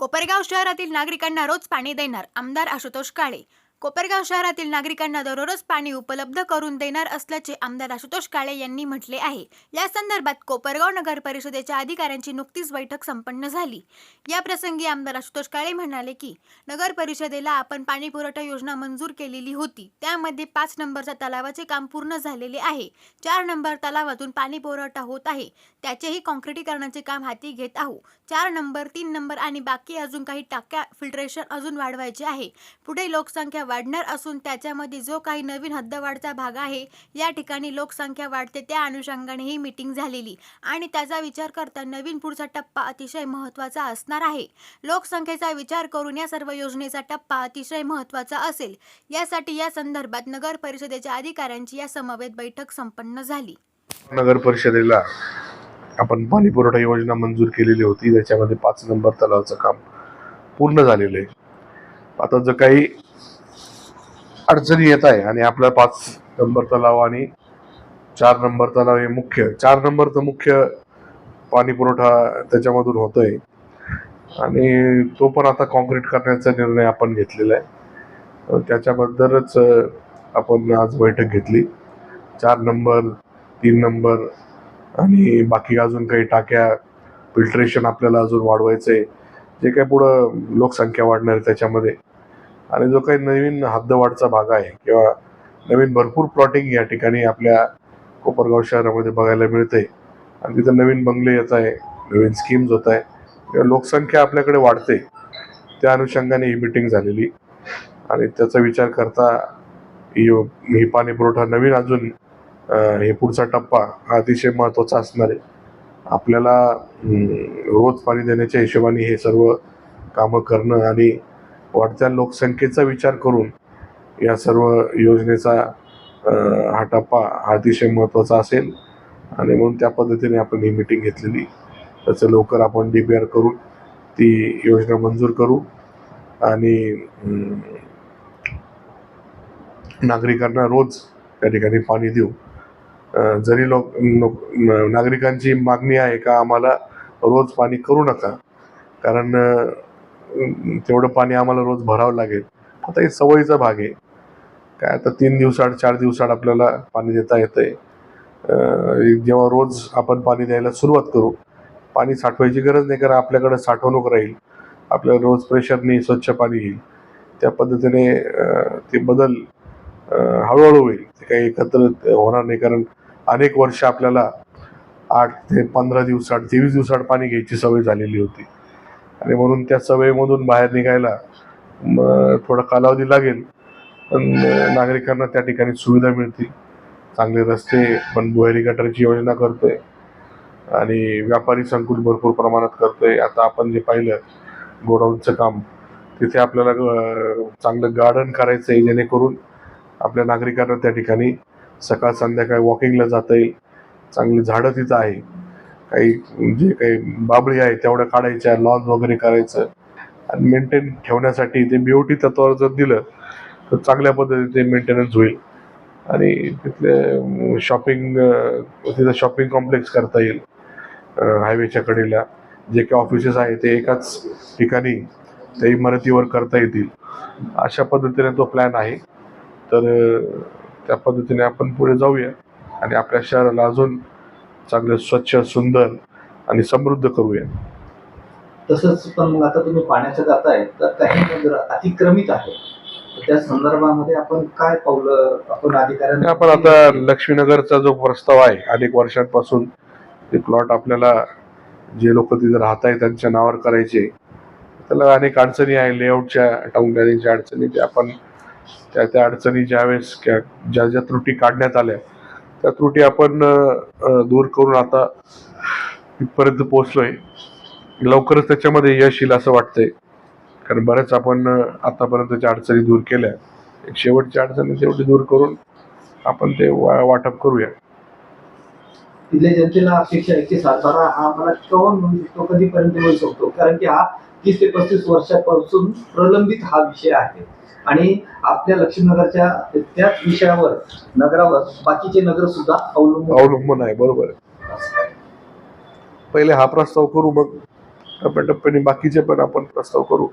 कोपरगाव शहरातील नागरिकांना रोज पाणी देणार आमदार आशुतोष काळे. कोपरगाव शहरातील नागरिकांना दररोज पाणी उपलब्ध करून देणार असल्याचे आमदार आशुतोष काळे यांनी म्हटले आहे. या संदर्भात कोपरगाव नगर परिषदेच्या अधिकाऱ्यांची नुकतीच बैठक संपन्न झाली. या प्रसंगी आमदार आशुतोष काळे म्हणाले की नगर परिषदेला आपण पाणी पुरवठा योजना मंजूर केलेली होती. त्यामध्ये पाच नंबरच्या तलावाचे काम पूर्ण झालेले आहे. चार नंबर तलावातून पाणी पुरवठा होत आहे. त्याचेही कॉन्क्रिटीकरणाचे काम हाती घेत आहोत. चार नंबर तीन नंबर आणि बाकी अजून काही टाक्या फिल्टरेशन अजून वाढवायचे आहे. पुढे लोकसंख्या वाढणार असून त्याच्यामध्ये जो काही नवीन हद्दवाढचा भाग आहे या ठिकाणी लोकसंख्या वाढते त्या अनुषंगाने ही मीटिंग झालेली. आणि त्याचा विचार करता नवीन पुढचा टप्पा अतिशय महत्त्वाचा असणार आहे. लोकसंख्येचा विचार करून या सर्व योजनेचा टप्पा अतिशय महत्त्वाचा असेल. यासाठी या संदर्भात नगर परिषदेच्या अधिकाऱ्यांची या समवेत बैठक संपन्न झाली. नगर परिषदेला आपण पाणी पुरवठा योजना मंजूर केलेली होती. त्याच्यामध्ये पाच नंबर तलावाचं काम पूर्ण झालेलं आहे. आता जर काही अडचणी येत आहे आणि आपला पाच नंबर तलाव आणि चार नंबर तलाव हे मुख्य चार नंबरचं मुख्य पाणी पुरवठा त्याच्यामधून होतोय. आणि तो पण आता कॉन्क्रीट करण्याचा निर्णय आपण घेतलेला आहे. त्याच्याबद्दलच आपण आज बैठक घेतली. चार नंबर तीन नंबर आणि बाकी अजून काही टाक्या फिल्ट्रेशन आपल्याला अजून वाढवायचं आहे जे काही पुढं लोकसंख्या वाढणार आहे त्याच्यामध्ये. आणि जो काही नवीन हद्दवाढचा भाग आहे किंवा नवीन भरपूर प्लॉटिंग या ठिकाणी आपल्या कोपरगाव शहरामध्ये बघायला मिळते. आणि तिथं नवीन बंगले येत आहे नवीन स्कीम्स होत आहे. किंवा लोकसंख्या आपल्याकडे वाढते. त्या अनुषंगाने ही मिटिंग झालेली. आणि त्याचा विचार करता ही ही पाणी पुरवठा नवीन अजून हे पुढचा टप्पा हा अतिशय महत्त्वाचा असणार आहे. आपल्याला रोज पाणी देण्याच्या हिशोबाने हे सर्व कामं करणं आणि वाढत्या लोकसंख्येचा विचार करून या सर्व योजनेचा हा टप्पा हा अतिशय महत्त्वाचा असेल. आणि म्हणून त्या पद्धतीने आपण ही मिटिंग घेतलेली. त्याचं लवकर आपण डी पी आर करून ती योजना मंजूर करू. आणि नागरिकांना रोज त्या ठिकाणी पाणी देऊ. जरी लोक नागरिकांची मागणी आहे का आम्हाला रोज पाणी करू नका. कारण तेवढं पाणी आम्हाला रोज भरावं लागेल. आता हे सवयीचा भाग आहे. काय आता तीन दिवसाआड चार दिवसाआड आपल्याला पाणी देता येतंय. जेव्हा रोज आपण पाणी द्यायला सुरुवात करू पाणी साठवायची गरज नाही कारण आपल्याकडे साठवणूक राहील. आपल्याला रोज प्रेशरने स्वच्छ पाणी येईल. त्या पद्धतीने ते बदल हळूहळू होईल. ते काही एकत्र होणार नाही कारण अनेक वर्ष आपल्याला आठ ते पंधरा दिवसाआड तेवीस दिवसाआड पाणी घ्यायची सवय झालेली होती. आणि म्हणून त्या सवयीमधून बाहेर निघायला थोडा कालावधी लागेल. पण नागरिकांना त्या ठिकाणी सुविधा मिळतील. चांगले रस्ते पण भुयारी गटारची योजना करतोय. आणि व्यापारी संकुल भरपूर प्रमाणात करतोय. आता आपण जे पाहिलं गोडाऊनचं काम तिथे आपल्याला चांगलं गार्डन करायचं आहे जेणेकरून आपल्या नागरिकांना त्या ठिकाणी सकाळ संध्याकाळी वॉकिंगला जाता येईल. चांगली झाडं तिथं आहे. काही जे काही बाबळी आहे तेवढ्या काढायच्या लॉन वगैरे करायचं आणि मेंटेन ठेवण्यासाठी ते बीओटी तत्वावर जर दिलं तर चांगल्या पद्धतीने मेंटेनन्स होईल. आणि तिथले शॉपिंग तिथं शॉपिंग कॉम्प्लेक्स करता येईल हायवेच्या कडेला. जे काही ऑफिसेस आहे ते एकाच ठिकाणी त्या इमारतीवर करता येतील. अशा पद्धतीने तो प्लॅन आहे. तर त्या पद्धतीने आपण पुढे जाऊया आणि आपल्या शहराला अजून चांगलं स्वच्छ सुंदर आणि समृद्ध करूया. तसंच पण मग आता तुम्ही पाण्याचं जाताय तर काही नगर अतिक्रमित आहे त्या संदर्भामध्ये आपण काय पावलं आपण अधिकाऱ्यांना आपण आता लक्ष्मीनगरचा जो प्रस्ताव आहे अनेक वर्षांपासून ते प्लॉट आपल्याला जे लोक तिथे राहत आहेत त्यांच्या नावावर करायचे त्याला अनेक अडचणी आहे लेआउटच्या टाऊन प्लॅनिंगच्या अडचणी त्या आपण त्या त्या अडचणी ज्यावेळेस ज्या ज्या त्रुटी काढण्यात आल्या त्या त्रुटी आपण दूर करून आता इथपर्यंत पोहोचलोय. लवकरच त्याच्यामध्ये यश येईल असं वाटतंय. कारण बऱ्याच आपण आतापर्यंतच्या अडचणी दूर केल्या. शेवटच्या अडचणी तेवढी दूर करून आपण ते वा- वाटप करूया. तिथल्या जनतेला अपेक्षा आहे की सातारा हा आम्हाला केव्हा म्हणू शकतो कधीपर्यंत मिळू शकतो? कारण की हा तीस ते पस्तीस वर्षापासून प्रलंबित हा विषय आहे. आणि आपल्या लक्ष्मीनगरच्या त्याच विषयावर नगरावर बाकीचे नगर सुद्धा अवलंबून अवलंबून आहे बरोबर आहे. पहिले हा प्रस्ताव करू मग टप्प्याटप्प्याने बाकीचे पण आपण प्रस्ताव करू.